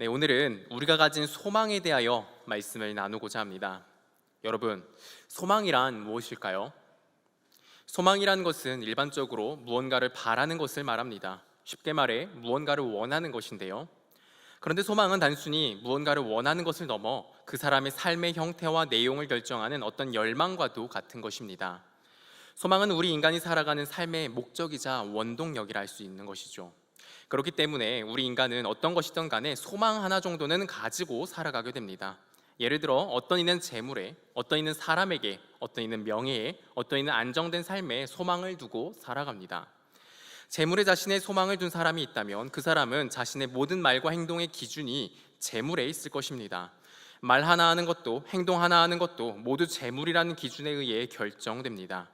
네, 오늘은 우리가 가진 소망에 대하여 말씀을 나누고자 합니다. 여러분, 소망이란 무엇일까요? 소망이라는 것은 일반적으로 무언가를 바라는 것을 말합니다. 쉽게 말해 무언가를 원하는 것인데요. 그런데 소망은 단순히 무언가를 원하는 것을 넘어 그 사람의 삶의 형태와 내용을 결정하는 어떤 열망과도 같은 것입니다. 소망은 우리 인간이 살아가는 삶의 목적이자 원동력이라 할 수 있는 것이죠. 그렇기 때문에 우리 인간은 어떤 것이든 간에 소망 하나 정도는 가지고 살아가게 됩니다. 예를 들어 어떤 이는 재물에, 어떤 이는 사람에게, 어떤 이는 명예에, 어떤 이는 안정된 삶에 소망을 두고 살아갑니다. 재물에 자신의 소망을 둔 사람이 있다면 그 사람은 자신의 모든 말과 행동의 기준이 재물에 있을 것입니다. 말 하나 하는 것도 행동 하나 하는 것도 모두 재물이라는 기준에 의해 결정됩니다.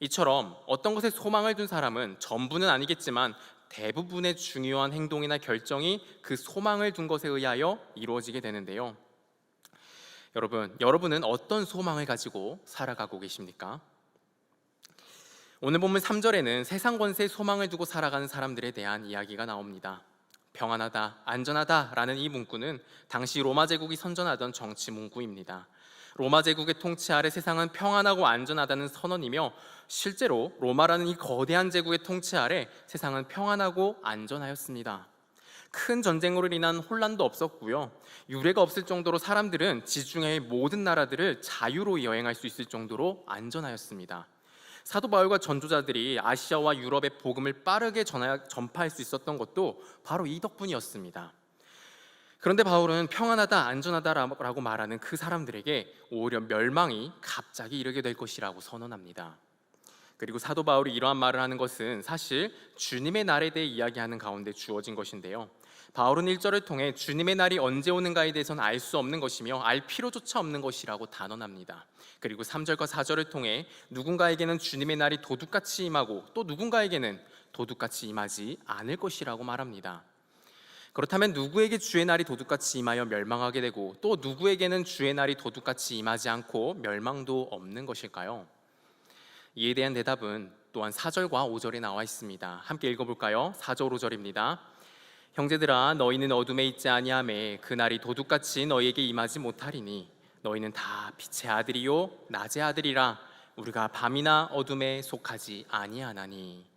이처럼 어떤 것에 소망을 둔 사람은 전부는 아니겠지만 대부분의 중요한 행동이나 결정이 그 소망을 둔 것에 의하여 이루어지게 되는데요. 여러분, 여러분은 어떤 소망을 가지고 살아가고 계십니까? 오늘 본문 3절에는 세상 권세에 소망을 두고 살아가는 사람들에 대한 이야기가 나옵니다. 평안하다, 안전하다라는 이 문구는 당시 로마 제국이 선전하던 정치 문구입니다. 로마 제국의 통치 아래 세상은 평안하고 안전하다는 선언이며 실제로 로마라는 이 거대한 제국의 통치 아래 세상은 평안하고 안전하였습니다. 큰 전쟁으로 인한 혼란도 없었고요. 유례가 없을 정도로 사람들은 지중해의 모든 나라들을 자유로 여행할 수 있을 정도로 안전하였습니다. 사도 바울과 전도자들이 아시아와 유럽의 복음을 빠르게 전파할 수 있었던 것도 바로 이 덕분이었습니다. 그런데 바울은 평안하다, 안전하다라고 말하는 그 사람들에게 오히려 멸망이 갑자기 이르게 될 것이라고 선언합니다. 그리고 사도 바울이 이러한 말을 하는 것은 사실 주님의 날에 대해 이야기하는 가운데 주어진 것인데요. 바울은 1절을 통해 주님의 날이 언제 오는가에 대해서는 알 수 없는 것이며 알 필요조차 없는 것이라고 단언합니다. 그리고 3절과 4절을 통해 누군가에게는 주님의 날이 도둑같이 임하고 또 누군가에게는 도둑같이 임하지 않을 것이라고 말합니다. 그렇다면 누구에게 주의 날이 도둑같이 임하여 멸망하게 되고 또 누구에게는 주의 날이 도둑같이 임하지 않고 멸망도 없는 것일까요? 이에 대한 대답은 또한 4절과 5절에 나와 있습니다. 함께 읽어볼까요? 4절 5절입니다. 형제들아 너희는 어둠에 있지 아니하매 그 날이 도둑같이 너희에게 임하지 못하리니 너희는 다 빛의 아들이요 낮의 아들이라 우리가 밤이나 어둠에 속하지 아니하나니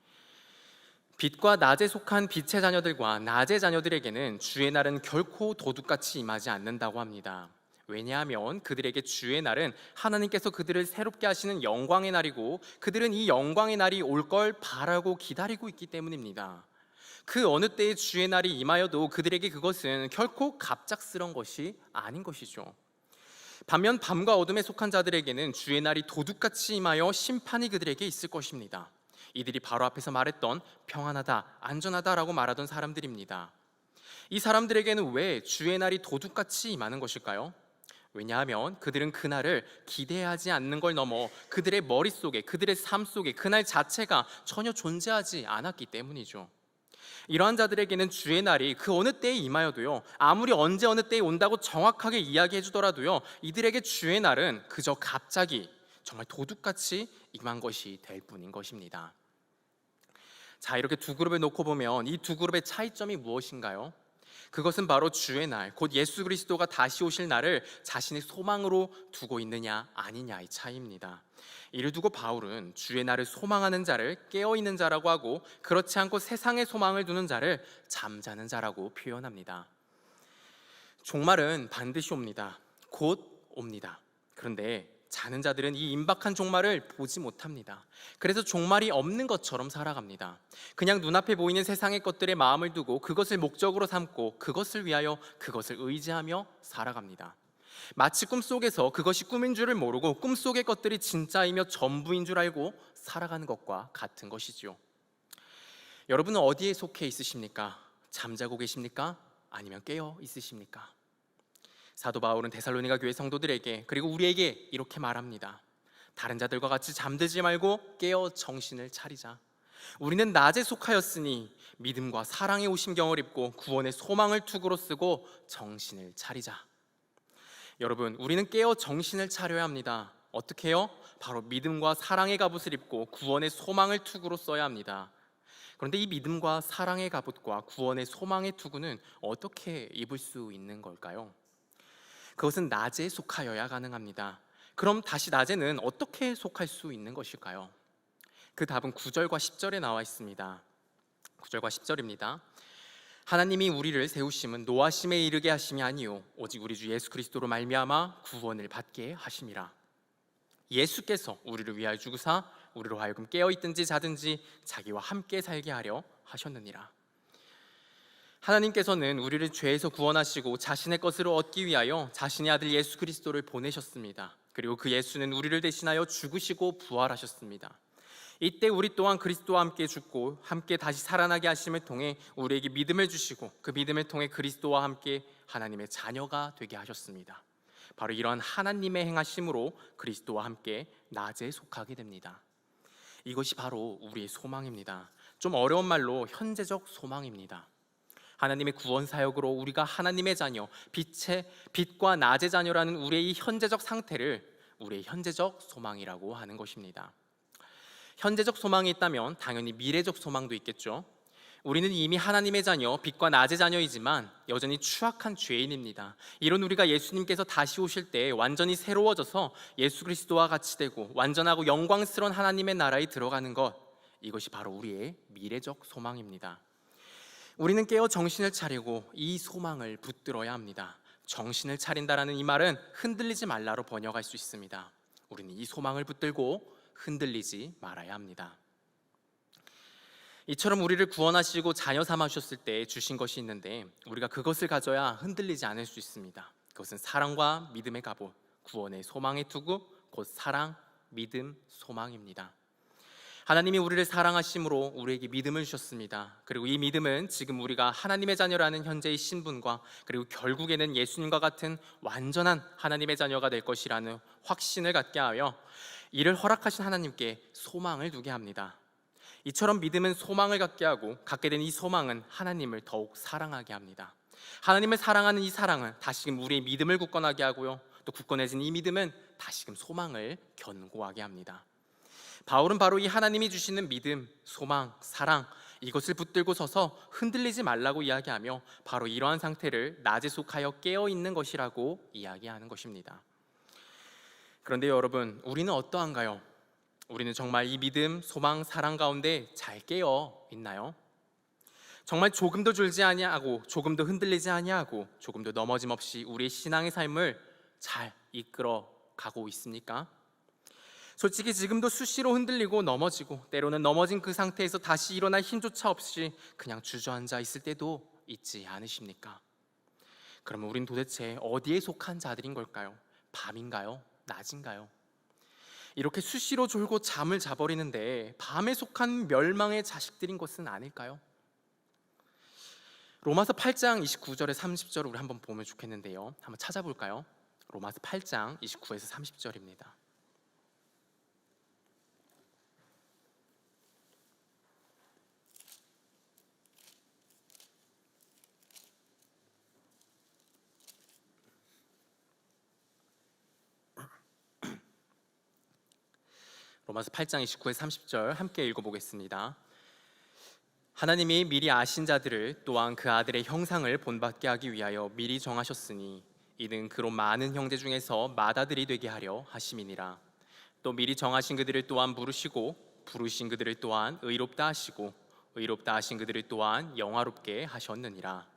빛과 낮에 속한 빛의 자녀들과 낮의 자녀들에게는 주의 날은 결코 도둑같이 임하지 않는다고 합니다. 왜냐하면 그들에게 주의 날은 하나님께서 그들을 새롭게 하시는 영광의 날이고 그들은 이 영광의 날이 올 걸 바라고 기다리고 있기 때문입니다. 그 어느 때의 주의 날이 임하여도 그들에게 그것은 결코 갑작스런 것이 아닌 것이죠. 반면 밤과 어둠에 속한 자들에게는 주의 날이 도둑같이 임하여 심판이 그들에게 있을 것입니다. 이들이 바로 앞에서 말했던 평안하다, 안전하다라고 말하던 사람들입니다. 이 사람들에게는 왜 주의 날이 도둑같이 임하는 것일까요? 왜냐하면 그들은 그날을 기대하지 않는 걸 넘어 그들의 머릿속에, 그들의 삶 속에 그날 자체가 전혀 존재하지 않았기 때문이죠. 이러한 자들에게는 주의 날이 그 어느 때에 임하여도요, 아무리 언제 어느 때에 온다고 정확하게 이야기해 주더라도요, 이들에게 주의 날은 그저 갑자기 정말 도둑같이 임한 것이 될 뿐인 것입니다. 자, 이렇게 두 그룹을 놓고 보면 이 두 그룹의 차이점이 무엇인가요? 그것은 바로 주의 날, 곧 예수 그리스도가 다시 오실 날을 자신의 소망으로 두고 있느냐 아니냐의 차이입니다. 이를 두고 바울은 주의 날을 소망하는 자를 깨어 있는 자라고 하고 그렇지 않고 세상의 소망을 두는 자를 잠자는 자라고 표현합니다. 종말은 반드시 옵니다. 곧 옵니다. 그런데 자는 자들은 이 임박한 종말을 보지 못합니다. 그래서 종말이 없는 것처럼 살아갑니다. 그냥 눈앞에 보이는 세상의 것들에 마음을 두고 그것을 목적으로 삼고 그것을 위하여 그것을 의지하며 살아갑니다. 마치 꿈속에서 그것이 꿈인 줄을 모르고 꿈속의 것들이 진짜이며 전부인 줄 알고 살아가는 것과 같은 것이지요. 여러분은 어디에 속해 있으십니까? 잠자고 계십니까? 아니면 깨어 있으십니까? 사도 바울은 데살로니가 교회 성도들에게 그리고 우리에게 이렇게 말합니다. 다른 자들과 같이 잠들지 말고 깨어 정신을 차리자. 우리는 낮에 속하였으니 믿음과 사랑의 오심경을 입고 구원의 소망을 투구로 쓰고 정신을 차리자. 여러분, 우리는 깨어 정신을 차려야 합니다. 어떻게요? 바로 믿음과 사랑의 갑옷을 입고 구원의 소망을 투구로 써야 합니다. 그런데 이 믿음과 사랑의 갑옷과 구원의 소망의 투구는 어떻게 입을 수 있는 걸까요? 그것은 낮에 속하여야 가능합니다. 그럼 다시 낮에는 어떻게 속할 수 있는 것일까요? 그 답은 9절과 10절에 나와 있습니다. 9절과 10절입니다. 하나님이 우리를 세우심은 노하심에 이르게 하심이 아니요 오직 우리 주 예수 그리스도로 말미암아 구원을 받게 하심이라. 예수께서 우리를 위하여 죽으사 우리로 하여금 깨어 있든지 자든지 자기와 함께 살게 하려 하셨느니라. 하나님께서는 우리를 죄에서 구원하시고 자신의 것으로 얻기 위하여 자신의 아들 예수 그리스도를 보내셨습니다. 그리고 그 예수는 우리를 대신하여 죽으시고 부활하셨습니다. 이때 우리 또한 그리스도와 함께 죽고 함께 다시 살아나게 하심을 통해 우리에게 믿음을 주시고 그 믿음을 통해 그리스도와 함께 하나님의 자녀가 되게 하셨습니다. 바로 이러한 하나님의 행하심으로 그리스도와 함께 낮에 속하게 됩니다. 이것이 바로 우리의 소망입니다. 좀 어려운 말로 현재적 소망입니다. 하나님의 구원 사역으로 우리가 하나님의 자녀, 빛의 빛과 낮의 자녀라는 우리의 이 현재적 상태를 우리의 현재적 소망이라고 하는 것입니다. 현재적 소망이 있다면 당연히 미래적 소망도 있겠죠. 우리는 이미 하나님의 자녀, 빛과 낮의 자녀이지만 여전히 추악한 죄인입니다. 이런 우리가 예수님께서 다시 오실 때 완전히 새로워져서 예수 그리스도와 같이 되고 완전하고 영광스러운 하나님의 나라에 들어가는 것 이것이 바로 우리의 미래적 소망입니다. 우리는 깨어 정신을 차리고 이 소망을 붙들어야 합니다. 정신을 차린다라는 이 말은 흔들리지 말라로 번역할 수 있습니다. 우리는 이 소망을 붙들고 흔들리지 말아야 합니다. 이처럼 우리를 구원하시고 자녀 삼아주셨을 때 주신 것이 있는데 우리가 그것을 가져야 흔들리지 않을 수 있습니다. 그것은 사랑과 믿음의 갑옷, 구원의 소망의 투구, 곧 사랑, 믿음, 소망입니다. 하나님이 우리를 사랑하심으로 우리에게 믿음을 주셨습니다. 그리고 이 믿음은 지금 우리가 하나님의 자녀라는 현재의 신분과 그리고 결국에는 예수님과 같은 완전한 하나님의 자녀가 될 것이라는 확신을 갖게 하여 이를 허락하신 하나님께 소망을 두게 합니다. 이처럼 믿음은 소망을 갖게 하고 갖게 된 이 소망은 하나님을 더욱 사랑하게 합니다. 하나님을 사랑하는 이 사랑은 다시금 우리의 믿음을 굳건하게 하고요. 또 굳건해진 이 믿음은 다시금 소망을 견고하게 합니다. 바울은 바로 이 하나님이 주시는 믿음, 소망, 사랑 이것을 붙들고 서서 흔들리지 말라고 이야기하며 바로 이러한 상태를 낮에 속하여 깨어 있는 것이라고 이야기하는 것입니다. 그런데 여러분, 우리는 어떠한가요? 우리는 정말 이 믿음, 소망, 사랑 가운데 잘 깨어 있나요? 정말 조금도 졸지 아니하고 조금도 흔들리지 아니하고 조금도 넘어짐 없이 우리의 신앙의 삶을 잘 이끌어 가고 있습니까? 솔직히 지금도 수시로 흔들리고 넘어지고 때로는 넘어진 그 상태에서 다시 일어날 힘조차 없이 그냥 주저앉아 있을 때도 있지 않으십니까? 그러면 우린 도대체 어디에 속한 자들인 걸까요? 밤인가요? 낮인가요? 이렇게 수시로 졸고 잠을 자버리는데 밤에 속한 멸망의 자식들인 것은 아닐까요? 로마서 8장 29절에 30절을 우리 한번 보면 좋겠는데요. 한번 찾아볼까요? 로마서 8장 29에서 30절입니다. 로마서 8장 29에 30절 함께 읽어보겠습니다. 하나님이 미리 아신 자들을 또한 그 아들의 형상을 본받게 하기 위하여 미리 정하셨으니 이는 그로 많은 형제 중에서 맏아들이 되게 하려 하심이니라. 또 미리 정하신 그들을 또한 부르시고 부르신 그들을 또한 의롭다 하시고 의롭다 하신 그들을 또한 영화롭게 하셨느니라.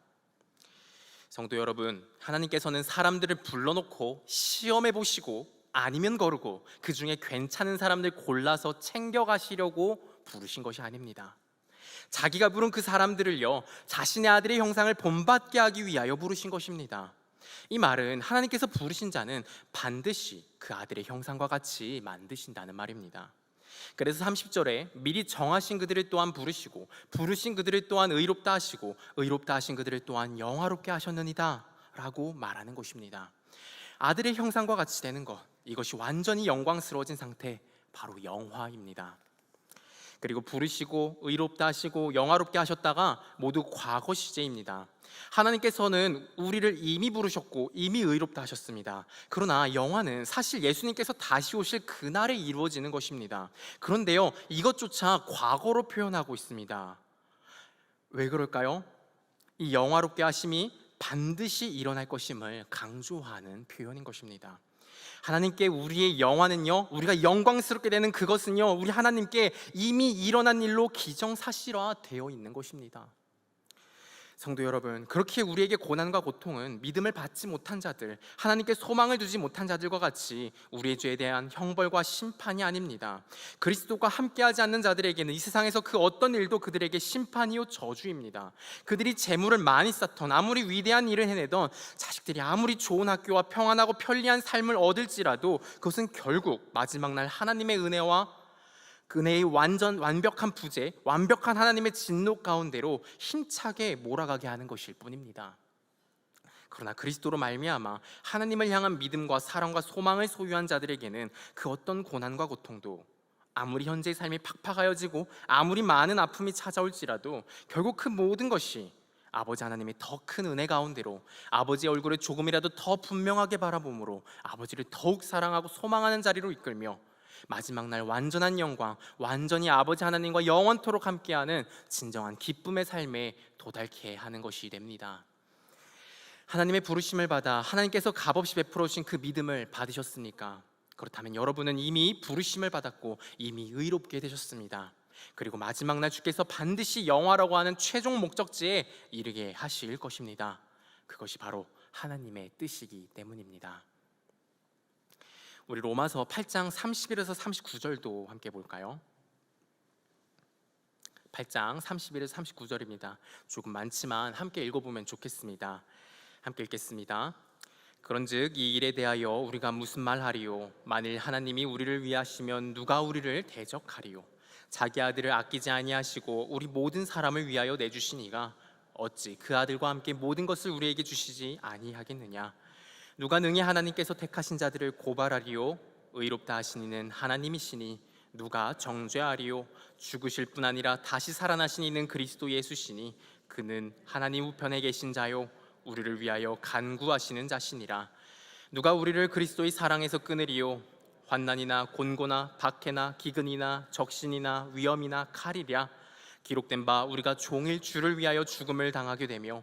성도 여러분, 하나님께서는 사람들을 불러놓고 시험해 보시고 아니면 거르고 그 중에 괜찮은 사람들 골라서 챙겨가시려고 부르신 것이 아닙니다. 자기가 부른 그 사람들을요 자신의 아들의 형상을 본받게 하기 위하여 부르신 것입니다. 이 말은 하나님께서 부르신 자는 반드시 그 아들의 형상과 같이 만드신다는 말입니다. 그래서 30절에 미리 정하신 그들을 또한 부르시고 부르신 그들을 또한 의롭다 하시고 의롭다 하신 그들을 또한 영화롭게 하셨느니다 라고 말하는 것입니다. 아들의 형상과 같이 되는 것 이것이 완전히 영광스러워진 상태 바로 영화입니다. 그리고 부르시고 의롭다 하시고 영화롭게 하셨다가 모두 과거 시제입니다. 하나님께서는 우리를 이미 부르셨고 이미 의롭다 하셨습니다. 그러나 영화는 사실 예수님께서 다시 오실 그날에 이루어지는 것입니다. 그런데요, 이것조차 과거로 표현하고 있습니다. 왜 그럴까요? 이 영화롭게 하심이 반드시 일어날 것임을 강조하는 표현인 것입니다. 하나님께 우리의 영화는요, 우리가 영광스럽게 되는 그것은요, 우리 하나님께 이미 일어난 일로 기정사실화 되어 있는 것입니다. 성도 여러분, 그렇게 우리에게 고난과 고통은 믿음을 받지 못한 자들, 하나님께 소망을 두지 못한 자들과 같이 우리의 죄에 대한 형벌과 심판이 아닙니다. 그리스도가 함께하지 않는 자들에게는 이 세상에서 그 어떤 일도 그들에게 심판이요 저주입니다. 그들이 재물을 많이 쌓던 아무리 위대한 일을 해내던 자식들이 아무리 좋은 학교와 평안하고 편리한 삶을 얻을지라도 그것은 결국 마지막 날 하나님의 은혜와 그 은혜의 완전 완벽한 부재, 완벽한 하나님의 진노 가운데로 힘차게 몰아가게 하는 것일 뿐입니다. 그러나 그리스도로 말미암아 하나님을 향한 믿음과 사랑과 소망을 소유한 자들에게는 그 어떤 고난과 고통도 아무리 현재의 삶이 팍팍하여지고 아무리 많은 아픔이 찾아올지라도 결국 그 모든 것이 아버지 하나님의 더 큰 은혜 가운데로 아버지의 얼굴을 조금이라도 더 분명하게 바라봄으로 아버지를 더욱 사랑하고 소망하는 자리로 이끌며 마지막 날 완전한 영광, 완전히 아버지 하나님과 영원토록 함께하는 진정한 기쁨의 삶에 도달케 하는 것이 됩니다. 하나님의 부르심을 받아 하나님께서 값없이 베풀어 주신 그 믿음을 받으셨습니까? 그렇다면 여러분은 이미 부르심을 받았고 이미 의롭게 되셨습니다. 그리고 마지막 날 주께서 반드시 영화라고 하는 최종 목적지에 이르게 하실 것입니다. 그것이 바로 하나님의 뜻이기 때문입니다. 우리 로마서 8장 31에서 39절도 함께 볼까요? 8장 31에서 39절입니다. 조금 많지만 함께 읽어보면 좋겠습니다. 함께 읽겠습니다. 그런즉 이 일에 대하여 우리가 무슨 말하리요? 만일 하나님이 우리를 위하시면 누가 우리를 대적하리요? 자기 아들을 아끼지 아니하시고 우리 모든 사람을 위하여 내주시니가 어찌 그 아들과 함께 모든 것을 우리에게 주시지 아니하겠느냐? 누가 능히 하나님께서 택하신 자들을 고발하리요? 의롭다 하시니는 하나님이시니 누가 정죄하리요? 죽으실 뿐 아니라 다시 살아나신 이는 그리스도 예수시니 그는 하나님 우편에 계신 자요 우리를 위하여 간구하시는 자시니라. 누가 우리를 그리스도의 사랑에서 끊으리요? 환난이나 곤고나 박해나 기근이나 적신이나 위험이나 칼이랴. 기록된 바 우리가 종일 주를 위하여 죽음을 당하게 되며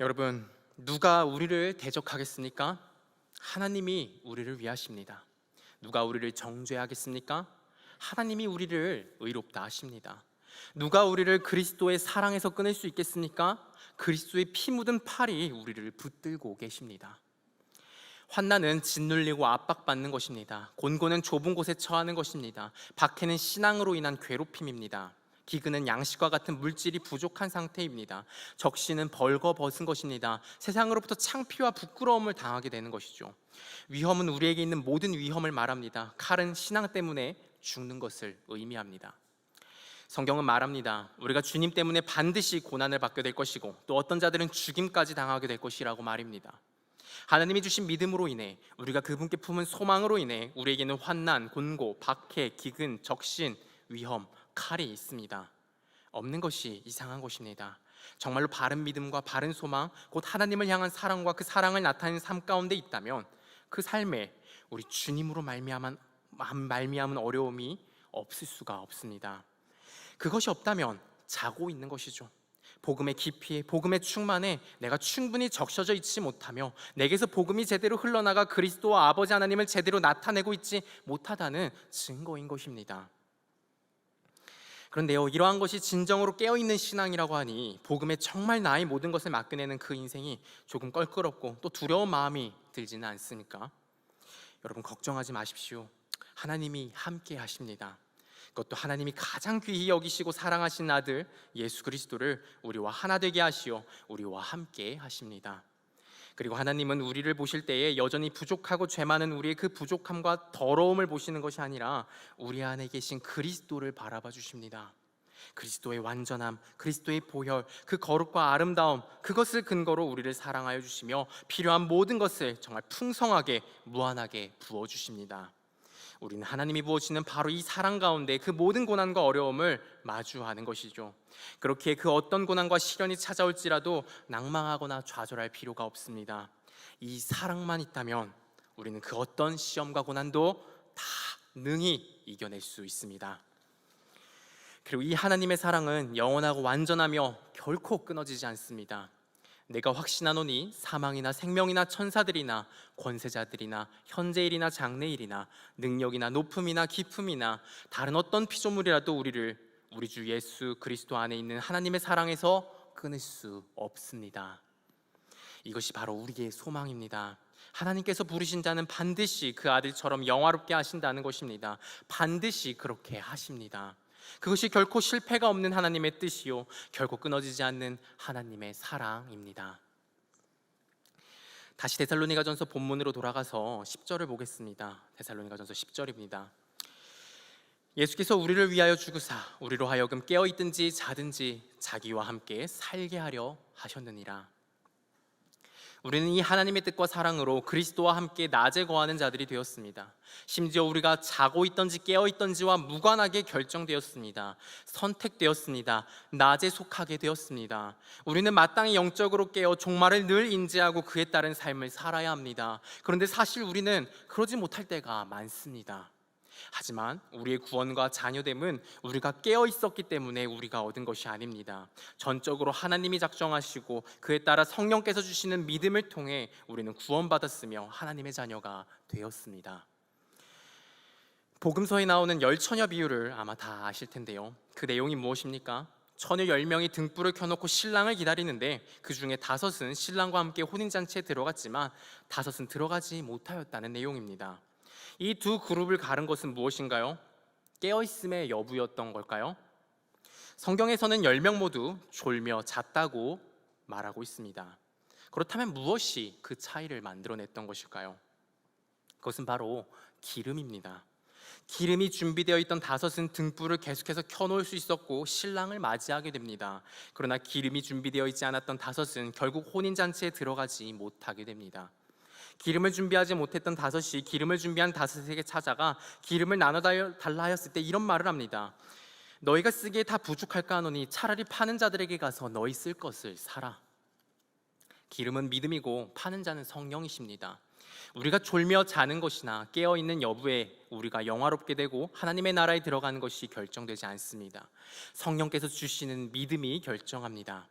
여러분, 누가 우리를 대적하겠습니까? 하나님이 우리를 위하십니다. 누가 우리를 정죄하겠습니까? 하나님이 우리를 의롭다 하십니다. 누가 우리를 그리스도의 사랑에서 끊을 수 있겠습니까? 그리스도의 피 묻은 팔이 우리를 붙들고 계십니다. 환난은 짓눌리고 압박받는 것입니다. 곤고는 좁은 곳에 처하는 것입니다. 박해는 신앙으로 인한 괴롭힘입니다. 기근은 양식과 같은 물질이 부족한 상태입니다. 적신은 벌거벗은 것입니다. 세상으로부터 창피와 부끄러움을 당하게 되는 것이죠. 위험은 우리에게 있는 모든 위험을 말합니다. 칼은 신앙 때문에 죽는 것을 의미합니다. 성경은 말합니다. 우리가 주님 때문에 반드시 고난을 받게 될 것이고 또 어떤 자들은 죽임까지 당하게 될 것이라고 말입니다. 하나님이 주신 믿음으로 인해 우리가 그분께 품은 소망으로 인해 우리에게는 환난, 곤고, 박해, 기근, 적신, 위험, 칼이 있습니다. 없는 것이 이상한 것입니다. 정말로 바른 믿음과 바른 소망, 곧 하나님을 향한 사랑과 그 사랑을 나타내는 삶 가운데 있다면 그 삶에 우리 주님으로 말미암은 말미암은 어려움이 없을 수가 없습니다. 그것이 없다면 자고 있는 것이죠. 복음의 깊이에 복음의 충만에 내가 충분히 적셔져 있지 못하며 내게서 복음이 제대로 흘러나가 그리스도와 아버지 하나님을 제대로 나타내고 있지 못하다는 증거인 것입니다. 그런데요, 이러한 것이 진정으로 깨어있는 신앙이라고 하니 복음에 정말 나의 모든 것을 맡겨내는 그 인생이 조금 껄끄럽고 또 두려운 마음이 들지는 않습니까? 여러분 걱정하지 마십시오. 하나님이 함께 하십니다. 그것도 하나님이 가장 귀히 여기시고 사랑하신 아들 예수 그리스도를 우리와 하나 되게 하시어 우리와 함께 하십니다. 그리고 하나님은 우리를 보실 때에 여전히 부족하고 죄 많은 우리의 그 부족함과 더러움을 보시는 것이 아니라 우리 안에 계신 그리스도를 바라봐 주십니다. 그리스도의 완전함, 그리스도의 보혈, 그 거룩과 아름다움, 그것을 근거로 우리를 사랑하여 주시며 필요한 모든 것을 정말 풍성하게 무한하게 부어 주십니다. 우리는 하나님이 부어주시는 바로 이 사랑 가운데 그 모든 고난과 어려움을 마주하는 것이죠. 그렇게 그 어떤 고난과 시련이 찾아올지라도 낭망하거나 좌절할 필요가 없습니다. 이 사랑만 있다면 우리는 그 어떤 시험과 고난도 다 능히 이겨낼 수 있습니다. 그리고 이 하나님의 사랑은 영원하고 완전하며 결코 끊어지지 않습니다. 내가 확신하노니 사망이나 생명이나 천사들이나 권세자들이나 현재일이나 장래일이나 능력이나 높음이나 기품이나 다른 어떤 피조물이라도 우리를 우리 주 예수 그리스도 안에 있는 하나님의 사랑에서 끊을 수 없습니다. 이것이 바로 우리의 소망입니다. 하나님께서 부르신 자는 반드시 그 아들처럼 영화롭게 하신다는 것입니다. 반드시 그렇게 하십니다. 그것이 결코 실패가 없는 하나님의 뜻이요 결코 끊어지지 않는 하나님의 사랑입니다. 다시 데살로니가전서 본문으로 돌아가서 10절을 보겠습니다. 데살로니가전서 10절입니다. 예수께서 우리를 위하여 죽으사 우리로 하여금 깨어 있든지 자든지 자기와 함께 살게 하려 하셨느니라. 우리는 이 하나님의 뜻과 사랑으로 그리스도와 함께 낮에 거하는 자들이 되었습니다. 심지어 우리가 자고 있던지 깨어 있던지와 무관하게 결정되었습니다. 선택되었습니다. 낮에 속하게 되었습니다. 우리는 마땅히 영적으로 깨어 종말을 늘 인지하고 그에 따른 삶을 살아야 합니다. 그런데 사실 우리는 그러지 못할 때가 많습니다. 하지만 우리의 구원과 자녀됨은 우리가 깨어 있었기 때문에 우리가 얻은 것이 아닙니다. 전적으로 하나님이 작정하시고 그에 따라 성령께서 주시는 믿음을 통해 우리는 구원받았으며 하나님의 자녀가 되었습니다. 복음서에 나오는 열 처녀 비유를 아마 다 아실 텐데요. 그 내용이 무엇입니까? 처녀 10명이 등불을 켜놓고 신랑을 기다리는데 그 중에 다섯은 신랑과 함께 혼인잔치에 들어갔지만 다섯은 들어가지 못하였다는 내용입니다. 이 두 그룹을 가른 것은 무엇인가요? 깨어있음의 여부였던 걸까요? 성경에서는 10명 모두 졸며 잤다고 말하고 있습니다. 그렇다면 무엇이 그 차이를 만들어냈던 것일까요? 그것은 바로 기름입니다. 기름이 준비되어 있던 다섯은 등불을 계속해서 켜놓을 수 있었고 신랑을 맞이하게 됩니다. 그러나 기름이 준비되어 있지 않았던 다섯은 결국 혼인 잔치에 들어가지 못하게 됩니다. 기름을 준비하지 못했던 다섯이 기름을 준비한 다섯에게 찾아가 기름을 나눠 달라 하였을 때 이런 말을 합니다. 너희가 쓰기에 다 부족할까 하노니 차라리 파는 자들에게 가서 너희 쓸 것을 사라. 기름은 믿음이고 파는 자는 성령이십니다. 우리가 졸며 자는 것이나 깨어 있는 여부에 우리가 영화롭게 되고 하나님의 나라에 들어가는 것이 결정되지 않습니다. 성령께서 주시는 믿음이 결정합니다.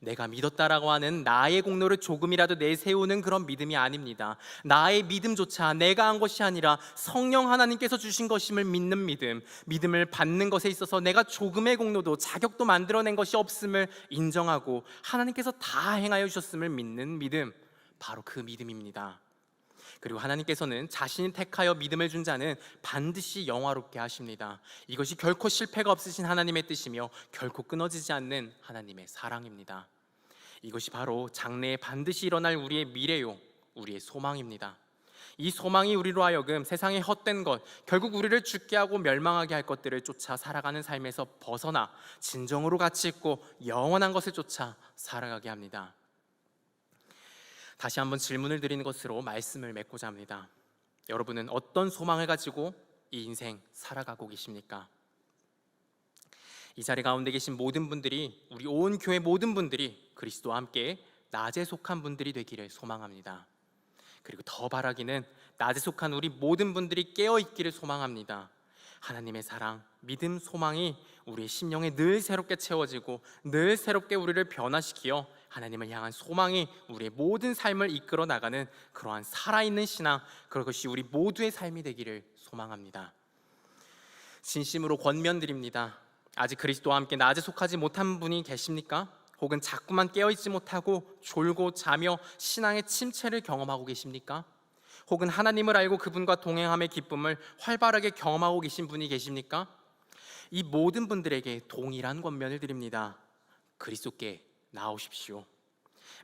내가 믿었다라고 하는 나의 공로를 조금이라도 내세우는 그런 믿음이 아닙니다. 나의 믿음조차 내가 한 것이 아니라 성령 하나님께서 주신 것임을 믿는 믿음, 믿음을 받는 것에 있어서 내가 조금의 공로도 자격도 만들어낸 것이 없음을 인정하고 하나님께서 다 행하여 주셨음을 믿는 믿음, 바로 그 믿음입니다. 그리고 하나님께서는 자신이 택하여 믿음을 준 자는 반드시 영화롭게 하십니다. 이것이 결코 실패가 없으신 하나님의 뜻이며 결코 끊어지지 않는 하나님의 사랑입니다. 이것이 바로 장래에 반드시 일어날 우리의 미래요, 우리의 소망입니다. 이 소망이 우리로 하여금 세상의 헛된 것, 결국 우리를 죽게 하고 멸망하게 할 것들을 쫓아 살아가는 삶에서 벗어나 진정으로 가치 있고 영원한 것을 쫓아 살아가게 합니다. 다시 한번 질문을 드리는 것으로 말씀을 맺고자 합니다. 여러분은 어떤 소망을 가지고 이 인생 살아가고 계십니까? 이 자리 가운데 계신 모든 분들이 우리 온 교회 모든 분들이 그리스도와 함께 낮에 속한 분들이 되기를 소망합니다. 그리고 더 바라기는 낮에 속한 우리 모든 분들이 깨어 있기를 소망합니다. 하나님의 사랑, 믿음, 소망이 우리의 심령에 늘 새롭게 채워지고 늘 새롭게 우리를 변화시키어 하나님을 향한 소망이 우리의 모든 삶을 이끌어 나가는 그러한 살아있는 신앙, 그것이 우리 모두의 삶이 되기를 소망합니다. 진심으로 권면드립니다. 아직 그리스도와 함께 낮에 속하지 못한 분이 계십니까? 혹은 자꾸만 깨어있지 못하고 졸고 자며 신앙의 침체를 경험하고 계십니까? 혹은 하나님을 알고 그분과 동행함의 기쁨을 활발하게 경험하고 계신 분이 계십니까? 이 모든 분들에게 동일한 권면을 드립니다. 그리스도께 나오십시오.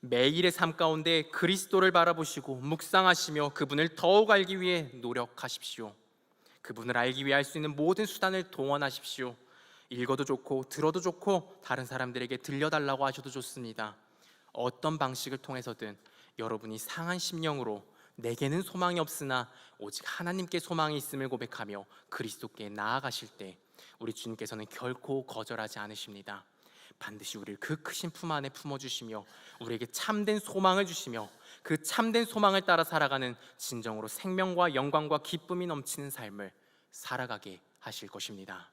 매일의 삶 가운데 그리스도를 바라보시고 묵상하시며 그분을 더욱 알기 위해 노력하십시오. 그분을 알기 위해 할 수 있는 모든 수단을 동원하십시오. 읽어도 좋고 들어도 좋고 다른 사람들에게 들려달라고 하셔도 좋습니다. 어떤 방식을 통해서든 여러분이 상한 심령으로 내게는 소망이 없으나 오직 하나님께 소망이 있음을 고백하며 그리스도께 나아가실 때 우리 주님께서는 결코 거절하지 않으십니다. 반드시 우리를 그 크신 품 안에 품어 주시며 우리에게 참된 소망을 주시며 그 참된 소망을 따라 살아가는 진정으로 생명과 영광과 기쁨이 넘치는 삶을 살아가게 하실 것입니다.